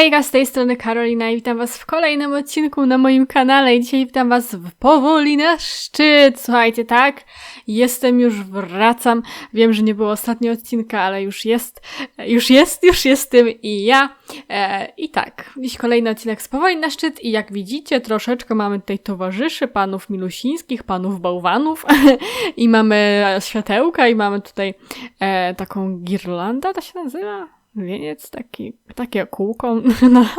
Hejga, z tej strony Karolina i witam was w kolejnym odcinku na moim kanale i dzisiaj witam was w Powoli na szczyt. Słuchajcie, tak, jestem już, wracam. Wiem, że nie było ostatniego odcinka, ale już jest, już jest, już jestem i ja. E, I tak, dziś kolejny odcinek z Powoli na szczyt i jak widzicie, troszeczkę mamy tutaj towarzyszy, panów milusińskich, panów bałwanów i mamy światełka i mamy tutaj e, taką girlandę, to się nazywa? Wieniec, taki, takie kółko na,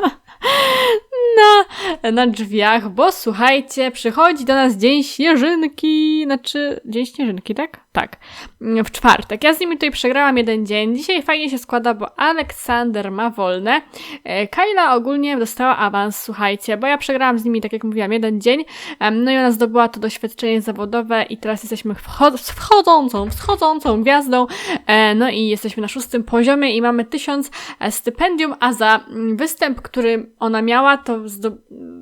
na, na drzwiach, bo słuchajcie, przychodzi do nas Dzień Śnieżynki, znaczy Dzień Śnieżynki, tak? Tak, w czwartek. Ja z nimi tutaj przegrałam jeden dzień. Dzisiaj fajnie się składa, bo Aleksander ma wolne. E, Kyla ogólnie dostała awans, słuchajcie, bo ja przegrałam z nimi, tak jak mówiłam, jeden dzień. No i ona zdobyła to doświadczenie zawodowe i teraz jesteśmy wchod wchodzącą, wschodzącą gwiazdą. E, no i jesteśmy na szóstym poziomie i mamy tysiąc e, stypendium, a za mm, występ, który ona miała, to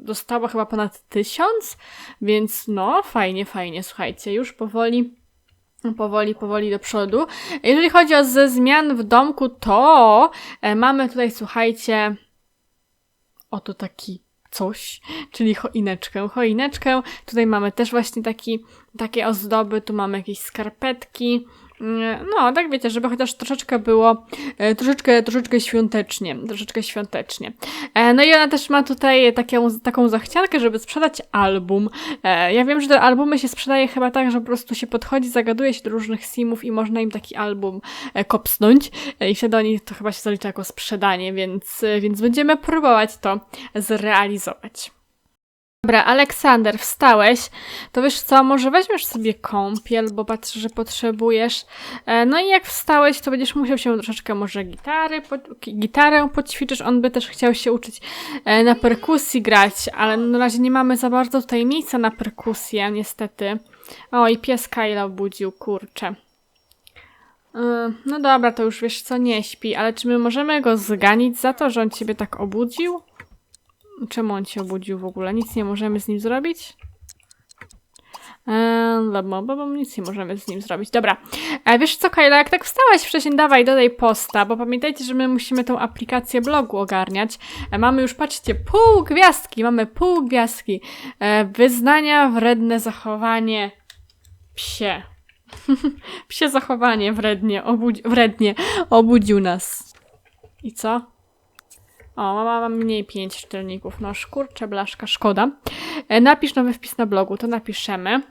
dostała chyba ponad tysiąc, więc no, fajnie, fajnie, słuchajcie, już powoli powoli, powoli do przodu. Jeżeli chodzi o ze zmian w domku, to e, mamy tutaj, słuchajcie, oto taki coś, czyli choineczkę. Choineczkę, tutaj mamy też właśnie taki, takie ozdoby, tu mamy jakieś skarpetki, no, tak wiecie, żeby chociaż troszeczkę było, e, troszeczkę, troszeczkę świątecznie, troszeczkę świątecznie. E, no i ona też ma tutaj taką, taką zachciankę, żeby sprzedać album. E, ja wiem, że te albumy się sprzedaje chyba tak, że po prostu się podchodzi, zagaduje się do różnych simów i można im taki album kopsnąć i wtedy oni to chyba się zalicza jako sprzedanie, więc, więc będziemy próbować to zrealizować. Dobra, Aleksander, wstałeś. To wiesz co, może weźmiesz sobie kąpiel, bo patrzę, że potrzebujesz. E, no i jak wstałeś, to będziesz musiał się troszeczkę może gitary, po, gitarę poćwiczysz. On by też chciał się uczyć e, na perkusji grać, ale na razie nie mamy za bardzo tutaj miejsca na perkusję, niestety. O, i pies Kyla obudził, kurczę. E, no dobra, to już wiesz co, nie śpi, ale czy my możemy go zganić za to, że on ciebie tak obudził? Czemu on się obudził w ogóle? Nic nie możemy z nim zrobić? Eee, bo nic nie możemy z nim zrobić. Dobra. E, wiesz co, Kajla, jak tak wstałaś wcześniej, dawaj, dodaj posta, bo pamiętajcie, że my musimy tą aplikację blogu ogarniać. E, mamy już, patrzcie, pół gwiazdki, mamy pół gwiazdki. E, wyznania, wredne zachowanie, psie. psie zachowanie wrednie, obudzi wrednie obudził nas. I co? O, mama ma mniej pięć czytelników. No, szkurcze, blaszka, szkoda. E, napisz nowy wpis na blogu, to napiszemy.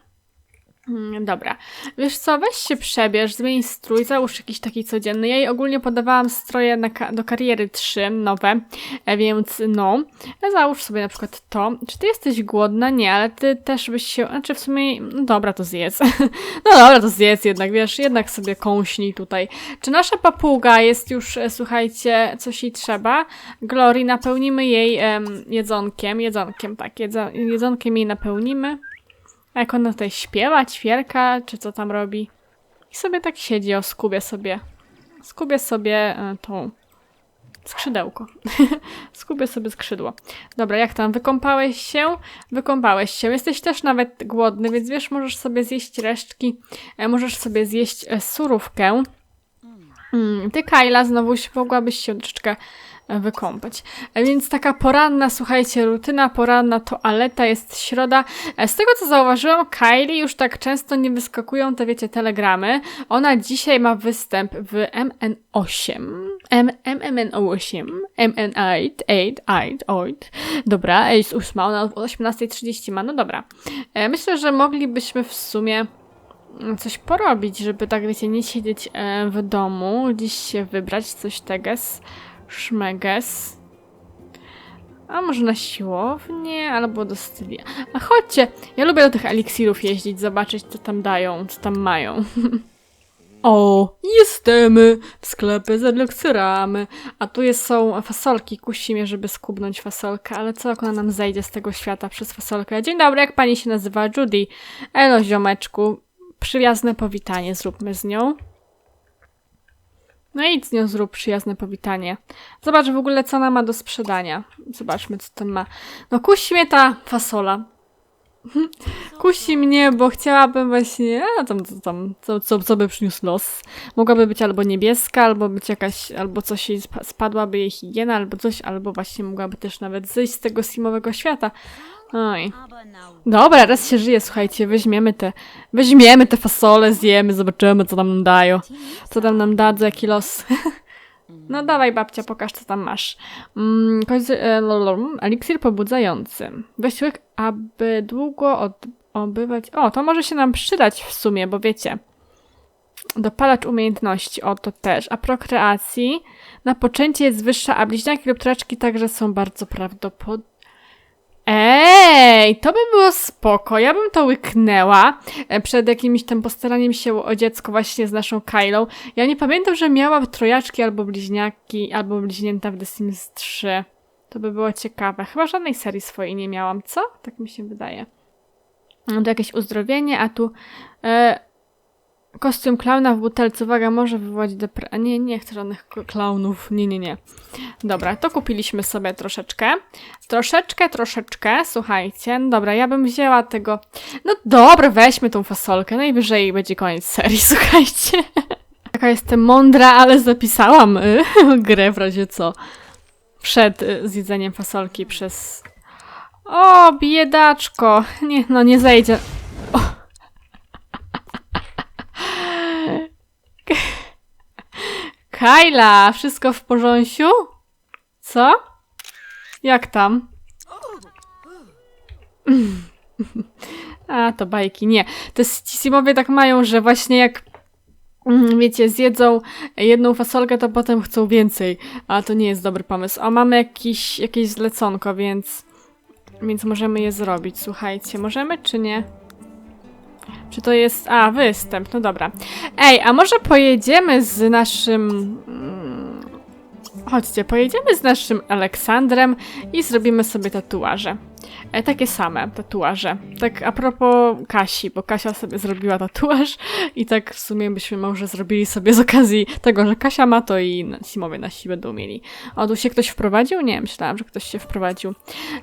Mm, dobra. Wiesz co, weź się przebierz, zmień strój, załóż jakiś taki codzienny. Ja jej ogólnie podawałam stroje ka do kariery 3, nowe, e, więc no. Załóż sobie na przykład to. Czy ty jesteś głodna? Nie, ale ty też byś się... Znaczy w sumie... No dobra, to zjedz. no dobra, to zjedz jednak, wiesz, jednak sobie kąśnij tutaj. Czy nasza papuga jest już, e, słuchajcie, coś jej trzeba? Glory, napełnimy jej em, jedzonkiem, jedzonkiem, tak, jedzonkiem jej napełnimy. A jak ona tutaj śpiewa, ćwierka, czy co tam robi? I sobie tak siedzi, o, skubie sobie. Skubie sobie y, tą skrzydełko. Skubię sobie skrzydło. Dobra, jak tam? Wykąpałeś się? Wykąpałeś się. Jesteś też nawet głodny, więc wiesz, możesz sobie zjeść resztki. E, możesz sobie zjeść e, surówkę. Mm, ty, Kajla, znowu mogłabyś się troszeczkę wykąpać. E, więc taka poranna, słuchajcie, rutyna poranna toaleta jest środa. E, z tego co zauważyłam, Kylie już tak często nie wyskakują te, wiecie, telegramy. Ona dzisiaj ma występ w MN8. M MN8, MN8, 8, 8, 8. Dobra, jest 8, ona o 18.30 ma, no dobra. E, myślę, że moglibyśmy w sumie coś porobić, żeby tak, wiecie, nie siedzieć w domu, gdzieś się wybrać, coś teges szmeges. A może na siłownię, albo do stylia. A chodźcie, ja lubię do tych eliksirów jeździć, zobaczyć co tam dają, co tam mają. o, jesteśmy w sklepie z eliksirami. A tu jest, są fasolki. Kusi mnie, żeby skubnąć fasolkę, ale co jak ona nam zejdzie z tego świata przez fasolkę? Dzień dobry, jak pani się nazywa? Judy. Elo, ziomeczku. Przyjazne powitanie zróbmy z nią. No i z nią zrób przyjazne powitanie. Zobacz w ogóle, co ona ma do sprzedania. Zobaczmy, co tam ma. No kusi mnie ta fasola. kusi mnie, bo chciałabym właśnie, a tam, tam, co, co, co by przyniósł los. Mogłaby być albo niebieska, albo być jakaś, albo coś jej spa- spadłaby jej higiena, albo coś, albo właśnie mogłaby też nawet zejść z tego simowego świata. Oj. Dobra, raz się żyje, słuchajcie, weźmiemy te, weźmiemy te fasole, zjemy, zobaczymy, co nam dają. Co tam nam dadzą, jaki los. No dawaj babcia, pokaż co tam masz. Mm, e, eliksir pobudzający. Łyk, aby długo od- obywać... O, to może się nam przydać w sumie, bo wiecie. Dopalacz umiejętności, o to też. A prokreacji na poczęcie jest wyższa, a bliźniaki lub traczki także są bardzo prawdopodobne. Ej, to by było spoko. Ja bym to łyknęła e, przed jakimś tam postaraniem się o dziecko właśnie z naszą Kylą. Ja nie pamiętam, że miała trojaczki albo bliźniaki, albo bliźnięta w The Sims 3. To by było ciekawe. Chyba żadnej serii swojej nie miałam, co? Tak mi się wydaje. No to jakieś uzdrowienie, a tu e, kostium klauna w butelce. Uwaga, może wywołać depre... a Nie, nie chcę żadnych klaunów. Nie, nie, nie. Dobra, to kupiliśmy sobie troszeczkę. Troszeczkę, troszeczkę, słuchajcie. No Dobra, ja bym wzięła tego. No dobra, weźmy tą fasolkę. Najwyżej będzie koniec serii, słuchajcie. Taka jestem mądra, ale zapisałam y, grę w razie co. Przed y, zjedzeniem fasolki przez. O, biedaczko. Nie, no nie zejdzie. O. Kajla, wszystko w porządku? Co? Jak tam? A, to bajki. Nie. Te Simowie tak mają, że właśnie jak mm, wiecie, zjedzą jedną fasolkę, to potem chcą więcej. A to nie jest dobry pomysł. O, mamy jakiś, jakieś zleconko, więc więc możemy je zrobić. Słuchajcie, możemy czy nie? Czy to jest... A, występ, no dobra. Ej, a może pojedziemy z naszym... Chodźcie, pojedziemy z naszym Aleksandrem i zrobimy sobie tatuaże. E, takie same tatuaże. Tak a propos Kasi, bo Kasia sobie zrobiła tatuaż i tak w sumie byśmy może zrobili sobie z okazji tego, że Kasia ma to i Simowie nasi będą mieli. O, tu się ktoś wprowadził? Nie, myślałam, że ktoś się wprowadził.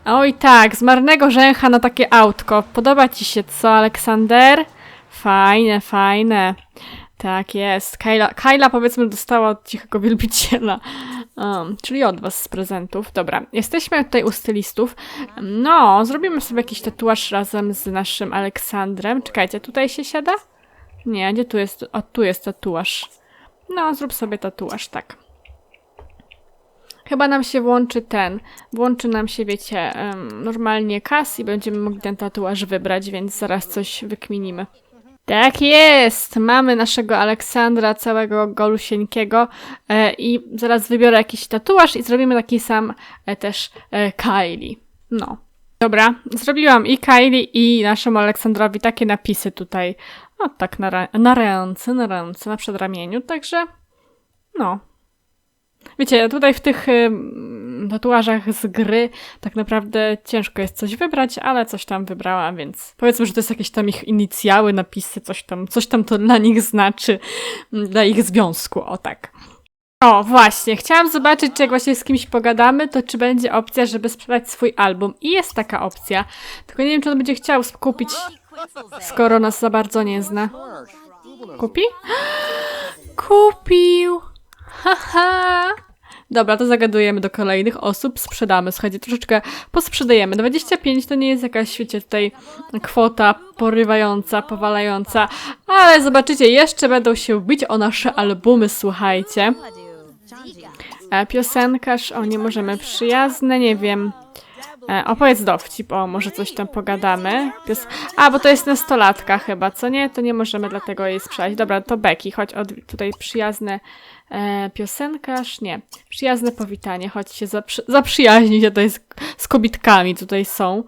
Oj tak, z marnego rzęcha na takie autko. Podoba ci się co, Aleksander? Fajne, fajne. Tak jest. Kyla, Kyla powiedzmy dostała od cichego wielbiciela. Um, czyli od was z prezentów. Dobra, jesteśmy tutaj u stylistów. No, zrobimy sobie jakiś tatuaż razem z naszym Aleksandrem. Czekajcie, tutaj się siada? Nie, gdzie tu jest? O, tu jest tatuaż. No, zrób sobie tatuaż, tak. Chyba nam się włączy ten. Włączy nam się, wiecie, em, normalnie kas i będziemy mogli ten tatuaż wybrać, więc zaraz coś wykminimy. Tak jest! Mamy naszego Aleksandra, całego golusieńkiego e, i zaraz wybiorę jakiś tatuaż i zrobimy taki sam e, też e, Kylie. No. Dobra, zrobiłam i Kylie i naszemu Aleksandrowi takie napisy tutaj. O, tak na, na ręce, na ręce, na przedramieniu, także no. Wiecie, tutaj w tych tatuażach z gry tak naprawdę ciężko jest coś wybrać, ale coś tam wybrałam, więc powiedzmy, że to jest jakieś tam ich inicjały, napisy, coś tam, coś tam to dla nich znaczy, mm, dla ich związku, o tak. O, właśnie, chciałam zobaczyć, czy jak właśnie z kimś pogadamy, to czy będzie opcja, żeby sprzedać swój album. I jest taka opcja, tylko nie wiem, czy on będzie chciał skupić, skoro nas za bardzo nie zna. Kupi? Kupił! Haha! Dobra, to zagadujemy do kolejnych osób, sprzedamy. Słuchajcie, troszeczkę posprzedajemy. 25 to nie jest jakaś, wiecie, tutaj kwota porywająca, powalająca, ale zobaczycie, jeszcze będą się bić o nasze albumy, słuchajcie. E, piosenkarz, o nie możemy przyjazne, nie wiem. E, opowiedz dowcip, o może coś tam pogadamy. Pios... A, bo to jest nastolatka chyba, co nie? To nie możemy dlatego jej sprzedać. Dobra, to Becky, chodź od, tutaj przyjazne e, piosenkarz, nie. Przyjazne powitanie, chodź się zaprzy... zaprzyjaźnić tutaj z, z kobitkami tutaj są.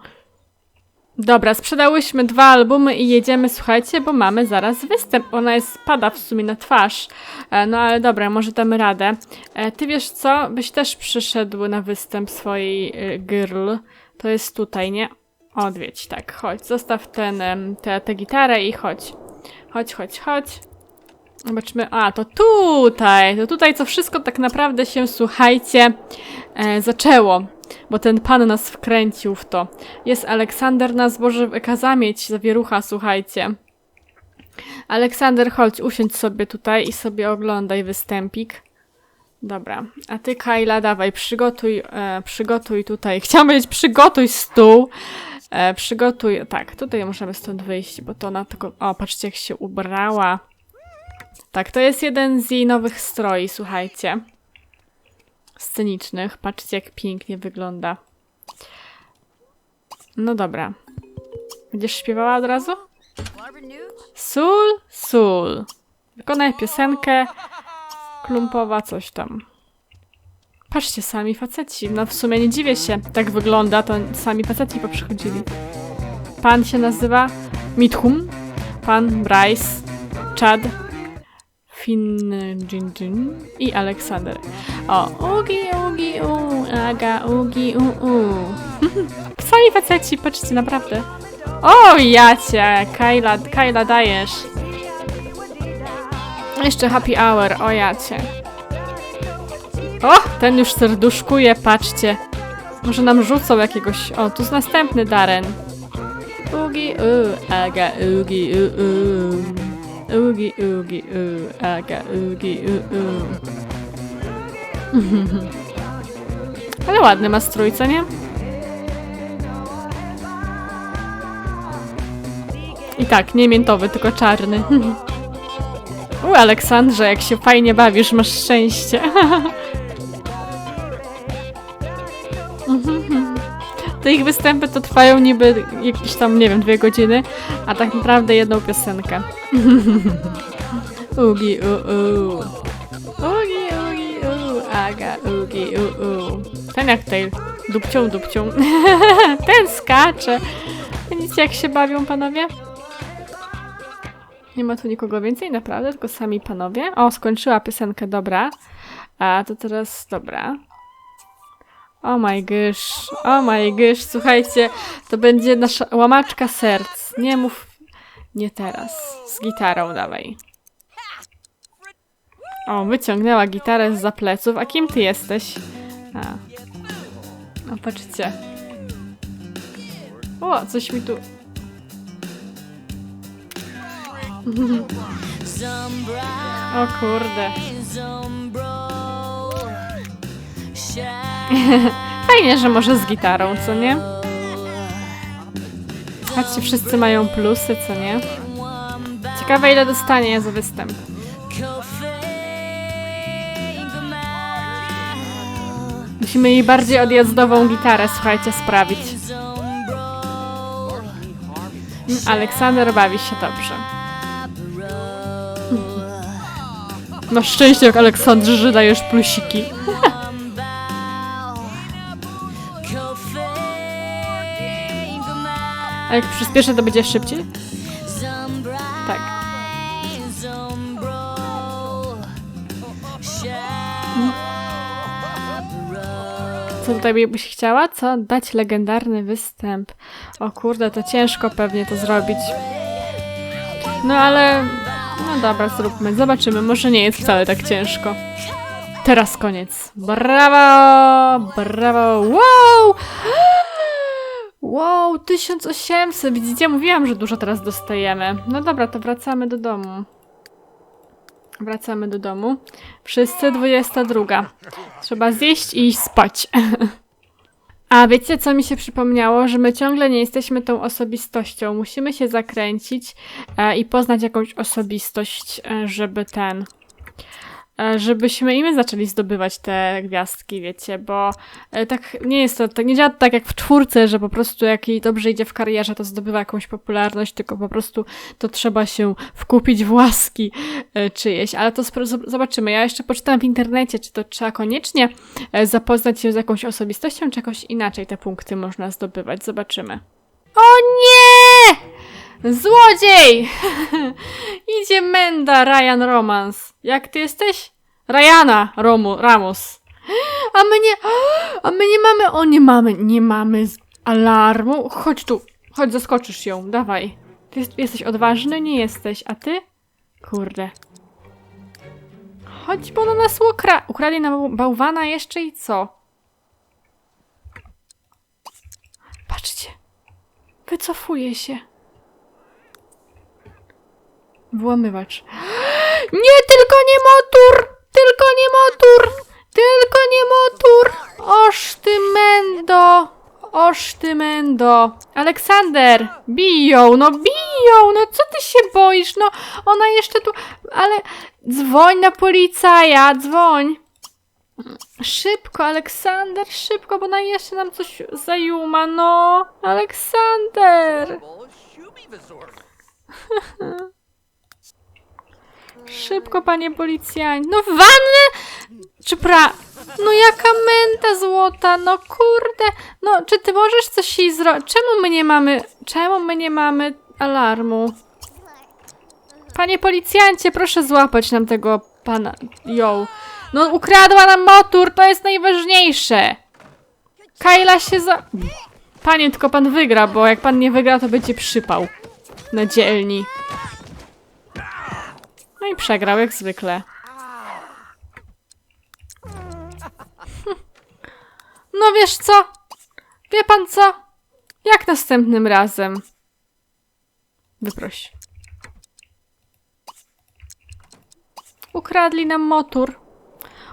Dobra, sprzedałyśmy dwa albumy i jedziemy, słuchajcie, bo mamy zaraz występ. Ona jest, spada w sumie na twarz. E, no ale dobra, może damy radę. E, ty wiesz co? Byś też przyszedł na występ swojej e, girl. To jest tutaj, nie? Odwiedź, tak, chodź. Zostaw ten, tę tę gitarę i chodź. Chodź, chodź, chodź. Zobaczmy. A, to tutaj. To tutaj, co wszystko tak naprawdę się, słuchajcie, e, zaczęło. Bo ten pan nas wkręcił w to. Jest Aleksander na zboże kazamieć, zawierucha, słuchajcie. Aleksander, chodź, usiądź sobie tutaj i sobie oglądaj występik. Dobra, a ty Kajla, dawaj, przygotuj, e, przygotuj tutaj, chciałam powiedzieć przygotuj stół, e, przygotuj, tak, tutaj możemy stąd wyjść, bo to ona tylko, o, patrzcie jak się ubrała. Tak, to jest jeden z jej nowych stroi, słuchajcie. Scenicznych, patrzcie jak pięknie wygląda. No dobra. Będziesz śpiewała od razu? Sól, sól. Wykonaj piosenkę klumpowa coś tam. Patrzcie, sami faceci. No w sumie nie dziwię się. Tak wygląda, to sami faceci poprzychodzili. Pan się nazywa Mithum, pan Bryce, Chad, Finn Jin Jin i Aleksander. O, ugi, ugi, u, aga, ugi, u, u. Sami faceci, patrzcie, naprawdę. O, jacie, Kajla, Kajla dajesz. Jeszcze happy hour, o jacie. O, ten już serduszkuje, patrzcie. Może nam rzucą jakiegoś... O, tu jest następny Darren. Ugi, u, aga, ugi, u, u. Ugi, ugi, u, aga, ugi, u, u. Ale ładny ma strój, nie? I tak, nie miętowy, tylko czarny. U, Aleksandrze, jak się fajnie bawisz, masz szczęście. Te ich występy to trwają niby jakieś tam, nie wiem, dwie godziny, a tak naprawdę jedną piosenkę. ugi, u, u. Ugi, ugi, u. Aga, ugi, u, u. Ten jak tej dupcią, dupcią. Ten skacze. Widzicie, jak się bawią panowie? Nie ma tu nikogo więcej, naprawdę, tylko sami panowie. O, skończyła piosenkę, dobra. A to teraz, dobra. Oh my gosh, oh my gosh, słuchajcie, to będzie nasza łamaczka serc. Nie mów, nie teraz. Z gitarą dawaj. O, wyciągnęła gitarę z za pleców. A kim ty jesteś? A. No, patrzcie. O, coś mi tu... O kurde. Fajnie, że może z gitarą, co nie? Patrzcie, wszyscy mają plusy, co nie? Ciekawe ile dostanie za występ. Musimy jej bardziej odjazdową gitarę, słuchajcie, sprawić. Aleksander bawi się dobrze. Na szczęście jak Aleksandrze, że dajesz plusiki. A jak przyspieszę, to będzie szybciej? Tak. Co tutaj byś chciała? Co? Dać legendarny występ. O kurde, to ciężko pewnie to zrobić. No ale... No dobra, zróbmy. Zobaczymy. Może nie jest wcale tak ciężko. Teraz koniec. Brawo! Brawo! Wow! Wow, 1800! Widzicie? Mówiłam, że dużo teraz dostajemy. No dobra, to wracamy do domu. Wracamy do domu. Wszyscy 22. Trzeba zjeść i iść spać. A wiecie, co mi się przypomniało? Że my ciągle nie jesteśmy tą osobistością. Musimy się zakręcić e, i poznać jakąś osobistość, e, żeby ten. E, żebyśmy i my zaczęli zdobywać te gwiazdki, wiecie, bo e, tak nie jest to, tak nie działa tak jak w czwórce, że po prostu jak jej dobrze idzie w karierze, to zdobywa jakąś popularność, tylko po prostu to trzeba się wkupić w łaski e, czyjeś, ale to zobaczymy. Ja jeszcze poczytałam w internecie, czy to trzeba koniecznie zapoznać się z jakąś osobistością, czy jakoś inaczej te punkty można zdobywać. Zobaczymy. O nie! Złodziej! Idzie Menda Ryan Romans. Jak ty jesteś? Ryana Romu, Ramos. A my nie, a my nie mamy, o nie mamy, nie mamy alarmu. Chodź tu, chodź, zaskoczysz ją, dawaj. Ty jesteś odważny? Nie jesteś, a ty? Kurde. Chodź, bo na nas ukra ukradli nam bałwana jeszcze i co? Patrzcie. Wycofuje się. Włamywacz. Nie, tylko nie motor! Tylko nie motor! Tylko nie motor! Oż ty mendo! Oż ty mendo! Aleksander! Biją, no biją! No co ty się boisz? No ona jeszcze tu... Ale dzwoń na policaja, dzwoń! Szybko, Aleksander, szybko, bo ona jeszcze nam coś zajuma, no! Aleksander! Szybko, panie policjant. No wannę! Czy pra... No jaka menta złota, no kurde. No, czy ty możesz coś jej zrobić? Czemu my nie mamy... Czemu my nie mamy alarmu? Panie policjancie, proszę złapać nam tego pana... Yo. No ukradła nam motor, to jest najważniejsze. Kajla się za... Panie, tylko pan wygra, bo jak pan nie wygra, to będzie przypał. Na dzielni. Przegrał jak zwykle. No wiesz co? Wie pan co? Jak następnym razem? Wyproś. Ukradli nam motor.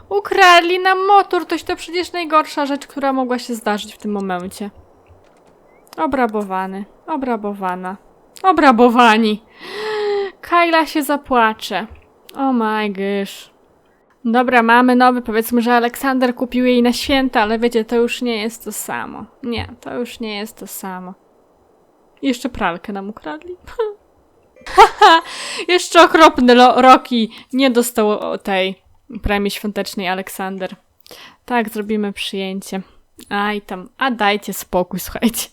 Ukradli nam motor. Toś to przecież najgorsza rzecz, która mogła się zdarzyć w tym momencie. Obrabowany. Obrabowana. Obrabowani. Kajla się zapłacze. Oh my gosh. Dobra, mamy nowy. Powiedzmy, że Aleksander kupił jej na święta, ale wiecie, to już nie jest to samo. Nie, to już nie jest to samo. Jeszcze pralkę nam ukradli. Haha, jeszcze okropny Roki nie dostał tej premii świątecznej Aleksander. Tak, zrobimy przyjęcie. Aj tam, a dajcie spokój, słuchajcie.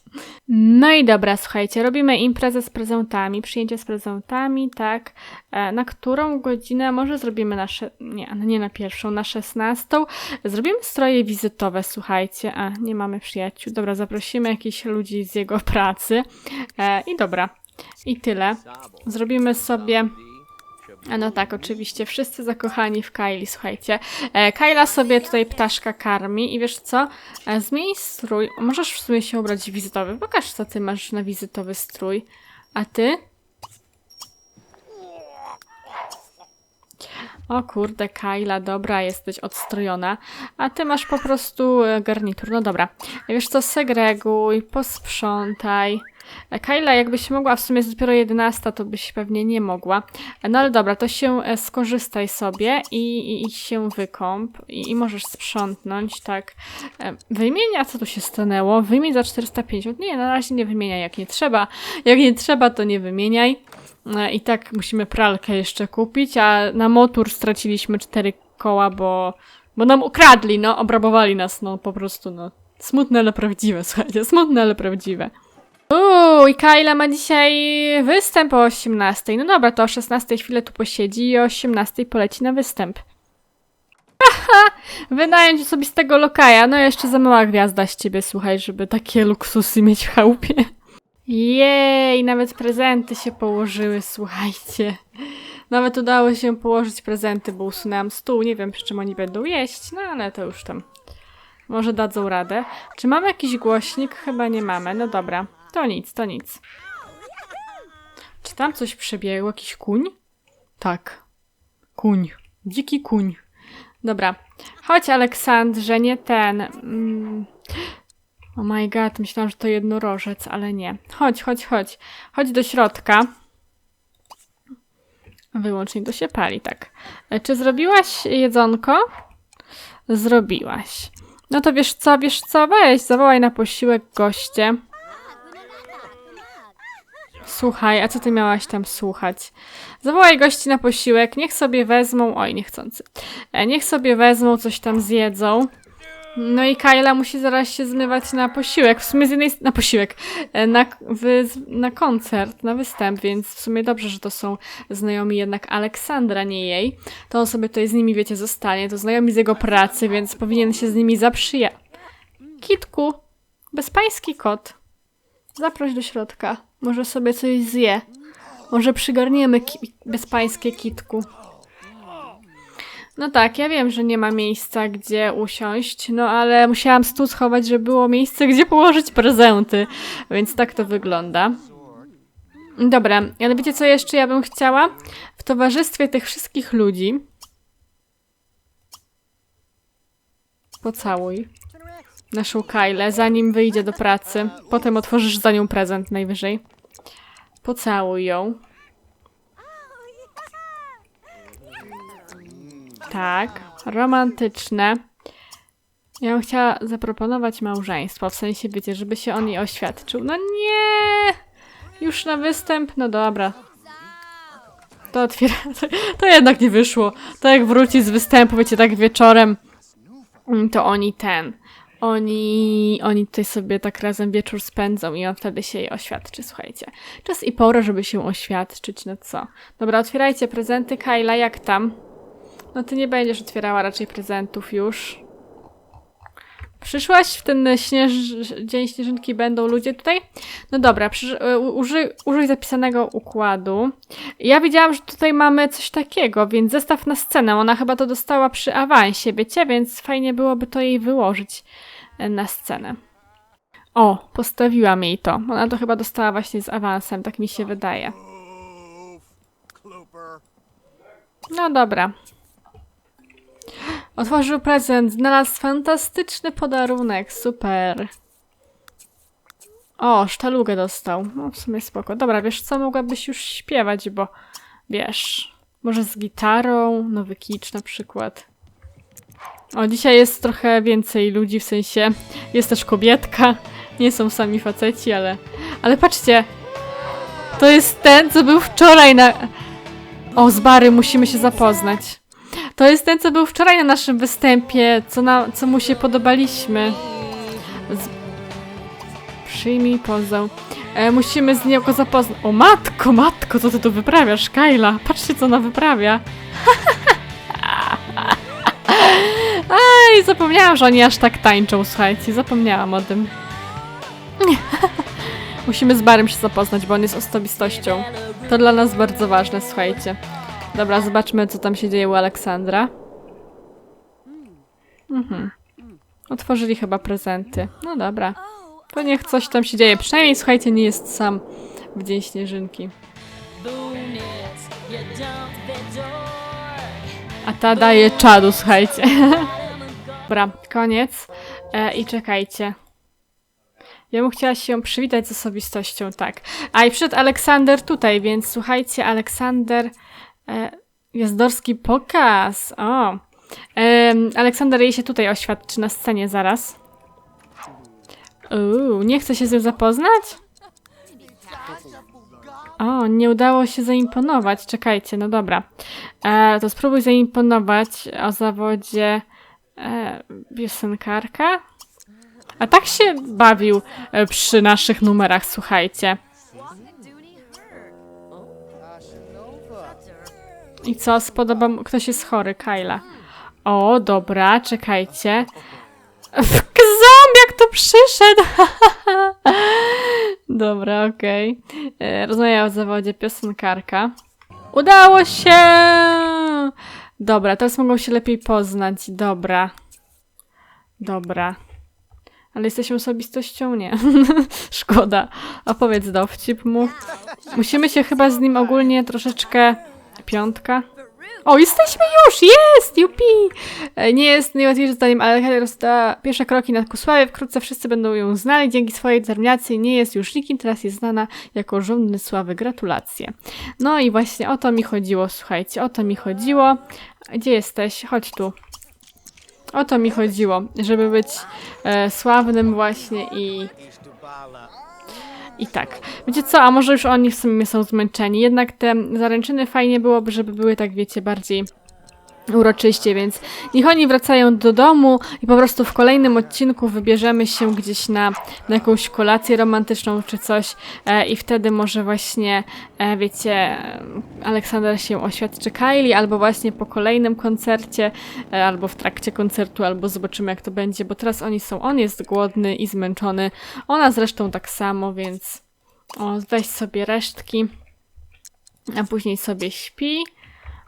No i dobra, słuchajcie, robimy imprezę z prezentami, przyjęcie z prezentami, tak. E, na którą godzinę? Może zrobimy na sze- nie, nie na pierwszą, na szesnastą. Zrobimy stroje wizytowe, słuchajcie. A, nie mamy przyjaciół. Dobra, zaprosimy jakichś ludzi z jego pracy. E, I dobra, i tyle. Zrobimy sobie... No tak, oczywiście, wszyscy zakochani w Kylie, słuchajcie. E, Kyla sobie tutaj ptaszka karmi i wiesz co? E, zmień strój. Możesz w sumie się ubrać wizytowy. Pokaż, co ty masz na wizytowy strój. A ty? O kurde, Kyla, dobra, jesteś odstrojona. A ty masz po prostu e, garnitur. No dobra. Wiesz co, segreguj, posprzątaj. E, Kyla, jakbyś mogła, w sumie jest dopiero 11, to byś pewnie nie mogła. E, No ale dobra, to się e, skorzystaj sobie i, i, i się wykąp i, i możesz sprzątnąć, tak. E, Wymień, a co tu się stanęło? Wymień za 450. Nie, na razie nie wymieniaj, jak nie trzeba. Jak nie trzeba, to nie wymieniaj. I tak musimy pralkę jeszcze kupić, a na motor straciliśmy cztery koła, bo, bo nam ukradli, no, obrabowali nas, no, po prostu, no. Smutne, ale prawdziwe, słuchajcie, smutne, ale prawdziwe. Uuu, i Kyla ma dzisiaj występ o 18. No dobra, to o 16 chwilę tu posiedzi i o 18 poleci na występ. Haha, wynająć sobie z tego lokaja. No jeszcze za mała gwiazda z ciebie, słuchaj, żeby takie luksusy mieć w chałupie. Jej, nawet prezenty się położyły, słuchajcie. Nawet udało się położyć prezenty, bo usunęłam stół. Nie wiem, przy czym oni będą jeść, no ale to już tam. Może dadzą radę. Czy mamy jakiś głośnik? Chyba nie mamy. No dobra, to nic, to nic. Czy tam coś przebiegło? Jakiś kuń? Tak. Kuń. Dziki kuń. Dobra. Chodź, Aleksandrze, nie ten. Mm. Oh my god, myślałam, że to jednorożec, ale nie. Chodź, chodź, chodź. Chodź do środka. Wyłącznie to się pali, tak. E, Czy zrobiłaś jedzonko? Zrobiłaś. No to wiesz co, wiesz co, weź, zawołaj na posiłek goście. Słuchaj, a co ty miałaś tam słuchać? Zawołaj gości na posiłek, niech sobie wezmą, oj, niechcący, E, niech sobie wezmą, coś tam zjedzą. No i Kyla musi zaraz się zmywać na posiłek, w sumie z jednej, na posiłek, e, na, na koncert, na występ, więc w sumie dobrze, że to są znajomi jednak Aleksandra, nie jej. To on sobie tutaj z nimi, wiecie, zostanie, to znajomi z jego pracy, więc powinien się z nimi zaprzyja... Kitku, bezpański kot, zaproś do środka, może sobie coś zje. Może przygarniemy ki- bezpańskie kitku. No tak, ja wiem, że nie ma miejsca, gdzie usiąść, no ale musiałam stół schować, żeby było miejsce, gdzie położyć prezenty, więc tak to wygląda. Dobra, ale wiecie co jeszcze ja bym chciała? W towarzystwie tych wszystkich ludzi pocałuj naszą Kajlę, zanim wyjdzie do pracy. Potem otworzysz za nią prezent najwyżej. Pocałuj ją. Tak, romantyczne. Ja bym chciała zaproponować małżeństwo, w sensie, wiecie, żeby się on jej oświadczył. No nie! Już na występ? No dobra. To otwiera... To jednak nie wyszło. To jak wróci z występu, wiecie, tak wieczorem, to oni ten... Oni, oni tutaj sobie tak razem wieczór spędzą i on wtedy się jej oświadczy, słuchajcie. Czas i pora, żeby się oświadczyć, no co. Dobra, otwierajcie prezenty. Kajla, jak tam? No ty nie będziesz otwierała raczej prezentów już. Przyszłaś w ten śnież... dzień śnieżynki będą ludzie tutaj? No dobra, u- uży... użyj zapisanego układu. Ja widziałam, że tutaj mamy coś takiego, więc zestaw na scenę. Ona chyba to dostała przy awansie, wiecie? Więc fajnie byłoby to jej wyłożyć e, na scenę. O, postawiłam jej to. Ona to chyba dostała właśnie z awansem, tak mi się wydaje. No dobra. Otworzył prezent, znalazł fantastyczny podarunek, super. O, sztalugę dostał. No w sumie spoko. Dobra, wiesz co, mogłabyś już śpiewać, bo wiesz, może z gitarą, nowy kicz na przykład. O, dzisiaj jest trochę więcej ludzi, w sensie jest też kobietka. Nie są sami faceci, ale... Ale patrzcie! To jest ten, co był wczoraj na... O, z Bary musimy się zapoznać. To jest ten, co był wczoraj na naszym występie, co, na, co mu się podobaliśmy. Z... Przyjmij pozę. E, musimy z nią go zapoznać. O matko, matko, co ty tu wyprawiasz, Kyla? Patrzcie, co ona wyprawia. Aj, zapomniałam, że oni aż tak tańczą, słuchajcie, zapomniałam o tym. Musimy z Barym się zapoznać, bo on jest osobistością. To dla nas bardzo ważne, słuchajcie. Dobra, zobaczmy, co tam się dzieje u Aleksandra. Mhm. Otworzyli chyba prezenty. No dobra. To niech coś tam się dzieje. Przynajmniej, słuchajcie, nie jest sam w Dzień Śnieżynki. A ta daje czadu, słuchajcie. Dobra, koniec. E, I czekajcie. Ja bym chciała się przywitać z osobistością, tak. A i przyszedł Aleksander tutaj, więc słuchajcie, Aleksander... E, Jazdorski pokaz. O. Em, Aleksander jej się tutaj oświadczy na scenie zaraz. Uuu, nie chce się z nią zapoznać? O, nie udało się zaimponować. Czekajcie, no dobra. E, to spróbuj zaimponować o zawodzie e, piosenkarka. A tak się bawił e, przy naszych numerach, słuchajcie. I co, spodoba mu... Ktoś jest chory, Kyla. O, dobra, czekajcie. Zombiak tu przyszedł! dobra, okej. Okay. Rozmawiała w zawodzie piosenkarka. Udało się! Dobra, teraz mogą się lepiej poznać. Dobra. Dobra. Ale jesteśmy osobistością? Nie. Szkoda. Opowiedz dowcip mu. Musimy się chyba z nim ogólnie troszeczkę... Piątka. O, jesteśmy już! Jest! Jupi! E, Nie jest najłatwiejszym zdaniem, ale Heather rozda pierwsze kroki na ku sławie. Wkrótce wszyscy będą ją znali. Dzięki swojej determinacji nie jest już nikim, teraz jest znana jako żądny sławy. Gratulacje. No i właśnie o to mi chodziło, słuchajcie, o to mi chodziło. Gdzie jesteś? Chodź tu. O to mi chodziło, żeby być e, sławnym właśnie i i tak. Wiecie co, a może już oni w sumie są zmęczeni. Jednak te zaręczyny fajnie byłoby, żeby były tak, wiecie, bardziej uroczyście, więc niech oni wracają do domu i po prostu w kolejnym odcinku wybierzemy się gdzieś na, na jakąś kolację romantyczną czy coś e, i wtedy może właśnie, e, wiecie, Aleksander się oświadczy Kylie, albo właśnie po kolejnym koncercie, e, albo w trakcie koncertu, albo zobaczymy jak to będzie, bo teraz oni są, on jest głodny i zmęczony, ona zresztą tak samo, więc o, weź sobie resztki, a później sobie śpi.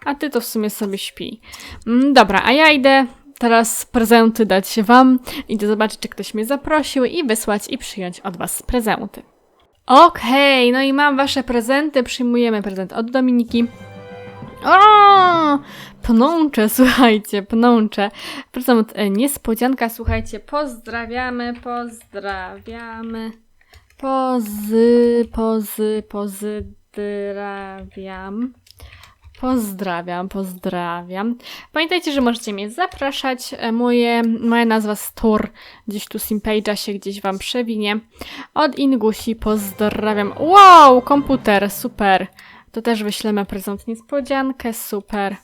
A ty to w sumie sobie śpi. Mm, dobra, a ja idę teraz prezenty dać wam. Idę zobaczyć, czy ktoś mnie zaprosił i wysłać i przyjąć od was prezenty. Okej, no i mam wasze prezenty. Przyjmujemy prezent od Dominiki. O! Pnącze, słuchajcie, pnącze. Prezent e, niespodzianka, słuchajcie, pozdrawiamy, pozdrawiamy. Pozy, pozy, pozdrawiam. Pozdrawiam, pozdrawiam. Pamiętajcie, że możecie mnie zapraszać. E, Moje, moja nazwa Stor gdzieś tu Simpage'a się gdzieś wam przewinie. Od Ingusi pozdrawiam. Wow, komputer, super. To też wyślemy prezent niespodziankę, super.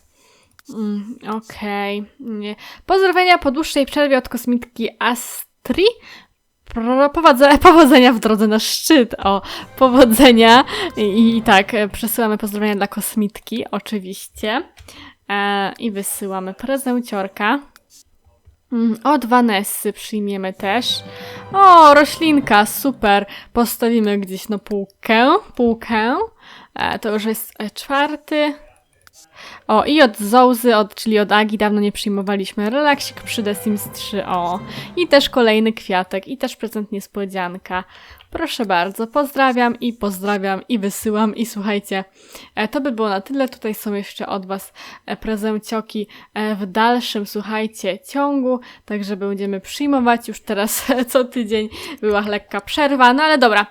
Mm, Okej. nie. Pozdrowienia po dłuższej przerwie od kosmitki Astri. Powodzenia w drodze na szczyt. O, powodzenia. I, i tak, e, przesyłamy pozdrowienia dla kosmitki, oczywiście. E, I wysyłamy prezenciorka. Mm, Od Vanessy przyjmiemy też. O, roślinka, super. Postawimy gdzieś na półkę. Półkę. E, to już jest e, czwarty. O, i od Zouzy, od, czyli od Agi, dawno nie przyjmowaliśmy relaksik przy The Sims 3. O, i też kolejny kwiatek, i też prezent niespodzianka. Proszę bardzo, pozdrawiam i pozdrawiam i wysyłam. I słuchajcie, e, to by było na tyle. Tutaj są jeszcze od Was e, prezencioki e, w dalszym, słuchajcie, ciągu. Także będziemy przyjmować już teraz co tydzień. Była lekka przerwa, no ale dobra.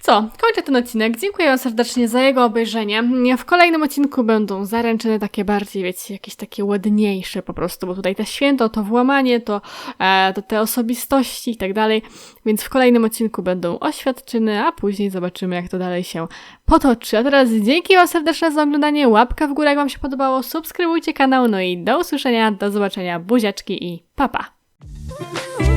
Co, kończę ten odcinek. Dziękuję Wam serdecznie za jego obejrzenie. W kolejnym odcinku będą zaręczyny takie bardziej, wiecie, jakieś takie ładniejsze po prostu, bo tutaj te święto, to włamanie, to, e, to te osobistości i tak dalej. Więc w kolejnym odcinku będą oświadczyny, a później zobaczymy, jak to dalej się potoczy. A teraz dzięki Wam serdecznie za oglądanie. Łapka w górę, jak Wam się podobało. Subskrybujcie kanał. No i do usłyszenia, do zobaczenia. Buziaczki i papa. Pa.